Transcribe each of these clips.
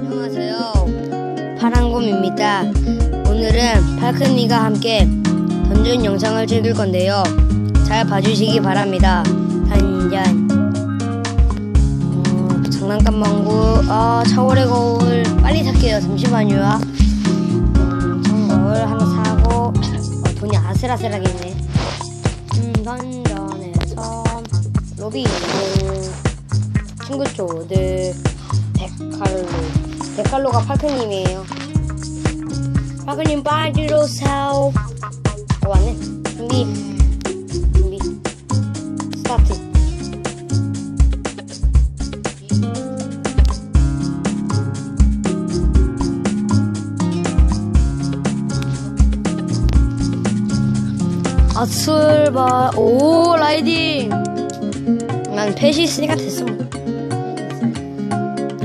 안녕하세요. 파랑곰입니다. 오늘은 팔큰이가 함께 던전 영상을 찍을 건데요. 잘 봐주시기 바랍니다. 단전. 어, 장난감 망구. 아, 차오래 거울. 빨리 살게요. 잠시만요. 음, 청거울 하나 사고. 어, 돈이 아슬아슬하게 있네. 음, 던전에서 로비. 친구 쪼들. 데칼로. 데칼로가 팔크님이에요. 팔크님 빠지로 사오. 어, 왔네. 준비. 준비. 스타트. 아, 출발. 오, 라이딩. 난 페시스가 됐어.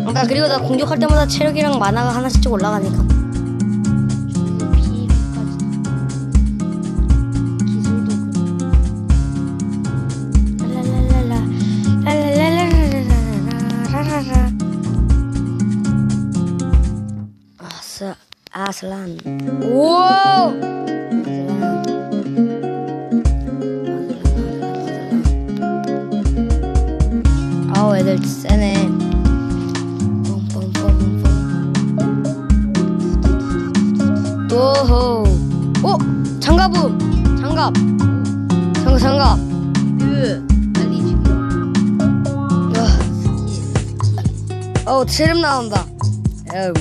아까 그리고 나 공격할 때마다 체력이랑 만화가 하나씩 올라가니까. 아슬 아슬란 오 오호. 오 장갑음. 장갑. 장갑 장갑. 그 빨리 죽여. 와. 어우 트름 나온다. 에우.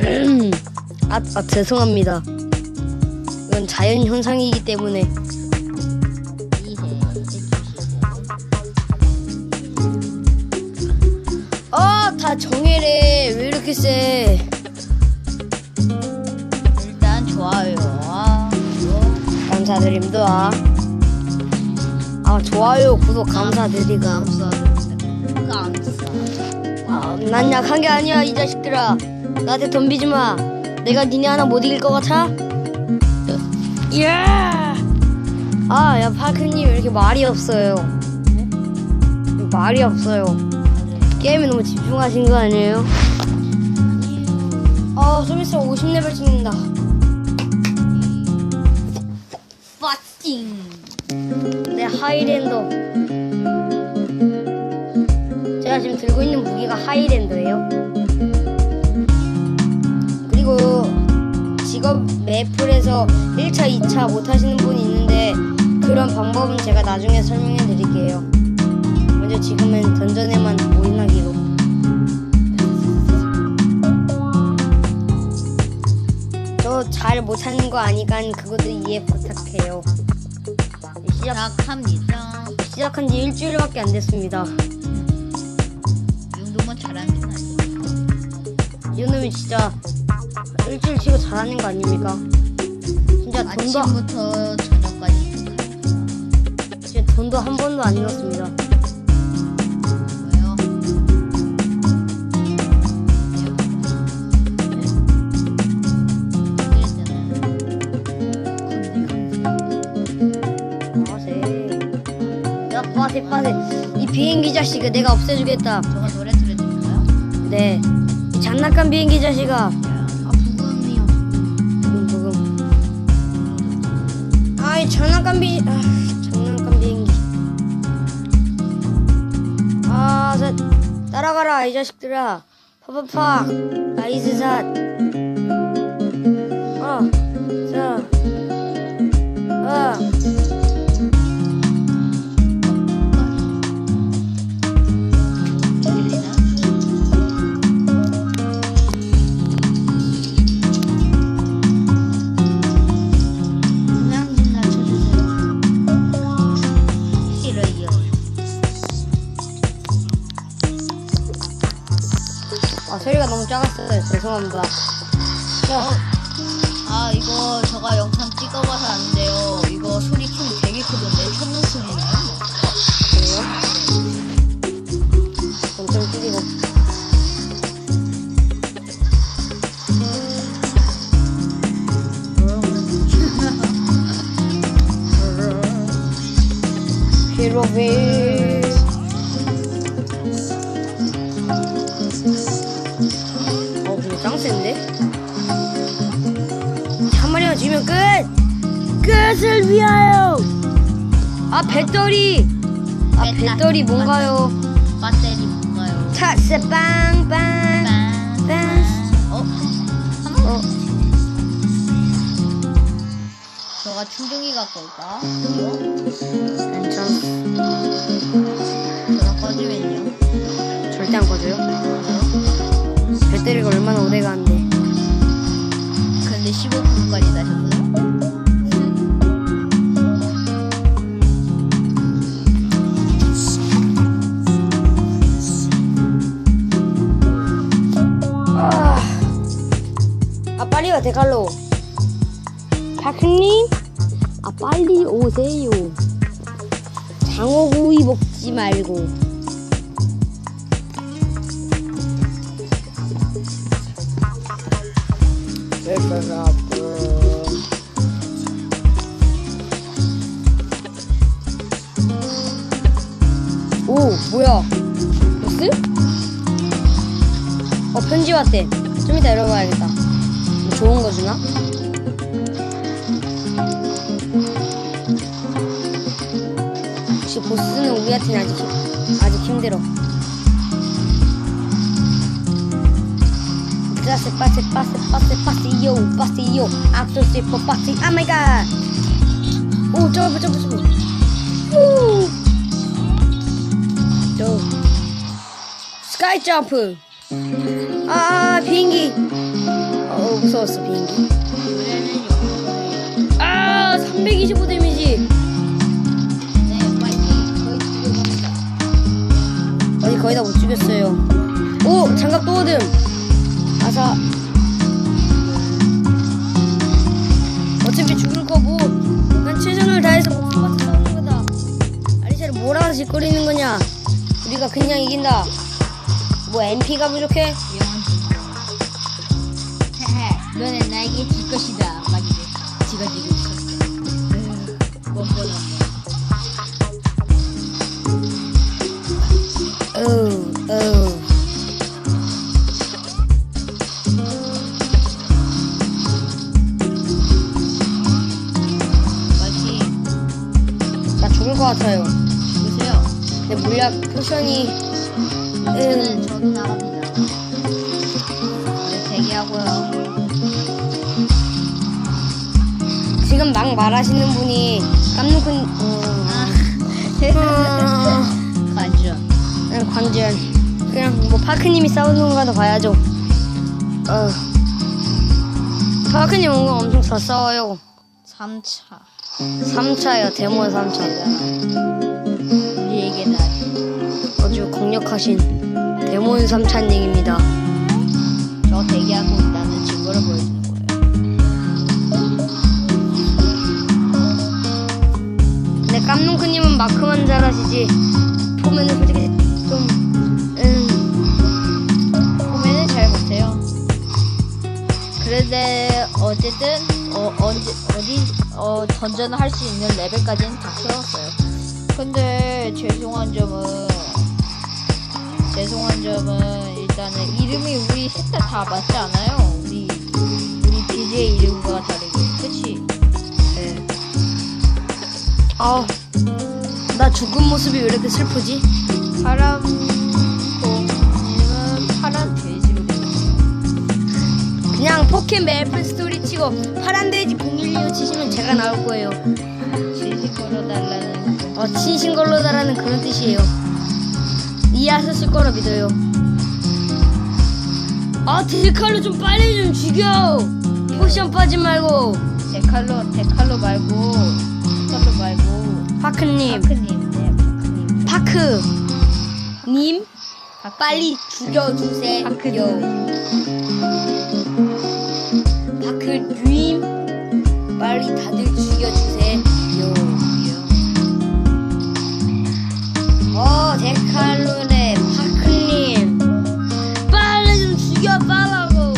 아, 아 죄송합니다. 이건 자연 현상이기 때문에 해주시죠. 아다 정해래 왜 세? 일단 좋아요. 아, 감사드립니다. 아 좋아요 구독 감사드리고. 감사. 감사. 아, 난 약한 게 아니야 이 자식들아. 나한테 덤비지 마. 내가 니네 하나 못 이길 것 같아? 예. 아 야 파크님 왜 이렇게 말이 없어요? 말이 없어요. 게임에 너무 집중하신 거 아니에요? 아, 좀 있으면 50레벨 찍는다. 파팅. 내 하이랜더. 제가 지금 들고 있는 무기가 하이랜더예요. 그리고 직업 매플에서 1차, 2차 못 하시는 분이 있는데 그런 방법은 제가 나중에 설명해 드릴게요. 먼저 지금은 던전에만 올인하 잘 못하는 거 아니까 그것도 이해 부탁해요. 시작 시작합니다. 시작한 지 일주일밖에 안 됐습니다. 이 정도면 잘하는 편 아니에요. 이 정도면 진짜 일주일 치고 잘하는 거 아닙니까? 진짜 돈도 아침부터 저녁까지 진짜 돈도 한 번도 안 잃었습니다. 빠세. 이 비행기 자식아 내가 없애주겠다. 저가 노래 들려드릴까요? 네. 이 장난감 비행기 자식아. 아 부금이요. 부금 부금. 아이 장난감 비 아, 장난감 비행기. 아, 저 따라가라 이 자식들아. 파파팍. 나이스 샷. 어. 자. 어. 작았어요. 죄송합니다. 자, 아 이거 제가 영상 찍어봐서 아는데요. 이거 소리 배터리! 아. 배터리 뭔가요? 배터리 뭔가요? 차스 빵빵 빰. 빰. 어? 어 저가 충전기 갖고 올까? 괜찮 저가 꺼지면요. 절대 안 꺼져요 배터리가 얼마나 오래 가는데 근데 15분까지 다 와 데칼로. 박님 아 빨리 오세요. 장어구이 먹지 말고. 오 뭐야? 보스? 어 편지 왔대. 좀 이따 열어봐야겠다. 뭐 좋은 거 주나? 혹시 보스는 우리한테는 아직 힘- 아직 힘들어. 빠세 빠세 빠세 빠세 빠세 요 빠세 요 앞서세 포 빠세 아 마이 갓오 점프 점프 점프. 또 스카이 점프. 아 비행기. 어 무서웠어 비행기. 아 325 데미지. 거의 거의 다 못 죽였어요 오 장갑 또 얻음 아사 어차피 죽을 거고 난 최선을 다해서 목숨 바쳐 싸우는 거다 아리샤를 뭐라 짓거리는 거냐 우리가 그냥 이긴다 뭐 MP가 부족해? 너는 나에게 질 것이다. 막이네. 지가 지고 있었어. 뻔뻔한 어우 파이팅. 나 죽을 것 같아요 보세요. 내 물약 포션이 저는 음, 저도 나갑니다. 네, 대기하고요. 지금 막 말하시는 분이 깜누군 어, 아, 관전. 그냥 관절 그냥 뭐 파크님이 싸우는 거라도 봐야죠. 어. 파크님 오늘 엄청 잘 싸워요. 3차. 3차요 데몬 3차. 우리에게는 아주 강력하신 데몬 3차님입니다. 저 대기하고 있다는 증거를 보여주는 깜누크님은 마크만 잘하시지 보면은 솔직히 좀 음, 보면은 잘 못해요. 그런데 어쨌든 어, 언제 어디 어 던전을 할 수 있는 레벨까지는 다 채웠어요. 근데 죄송한 점은 죄송한 점은 일단은 이름이 우리 셋 다 다 맞지 않아요. 우리 우리 BJ 이름과 다르게 그치? 네. 아 나 죽은 모습이 왜 이렇게 슬프지? 파란 곰님은 파란 돼지로. 그냥 포켓 메이플 스토리 치고 파란 돼지 012로 치시면 제가 나올 거예요 진심 걸어달라는 어, 친신 걸로 달라는 그런 뜻이에요. 이해하셨을 거라 믿어요. 아, 데칼로 좀 빨리 좀 죽여! 포션 빠지 말고. 데칼로 데칼로 말고 파크님, 파크님 네 파크님 파크. 님, 파크. 빨리 죽여주세요. 파크님 파크님, 빨리 다들 죽여주세요. 어, 데칼로네, 파크님. 빨리 좀 죽여봐라고.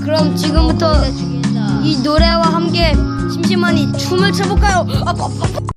그럼 지금부터 다 죽인다 이 노래와 함께 심심하니 춤을 춰볼까요? 아, 빠, 빠, 빠.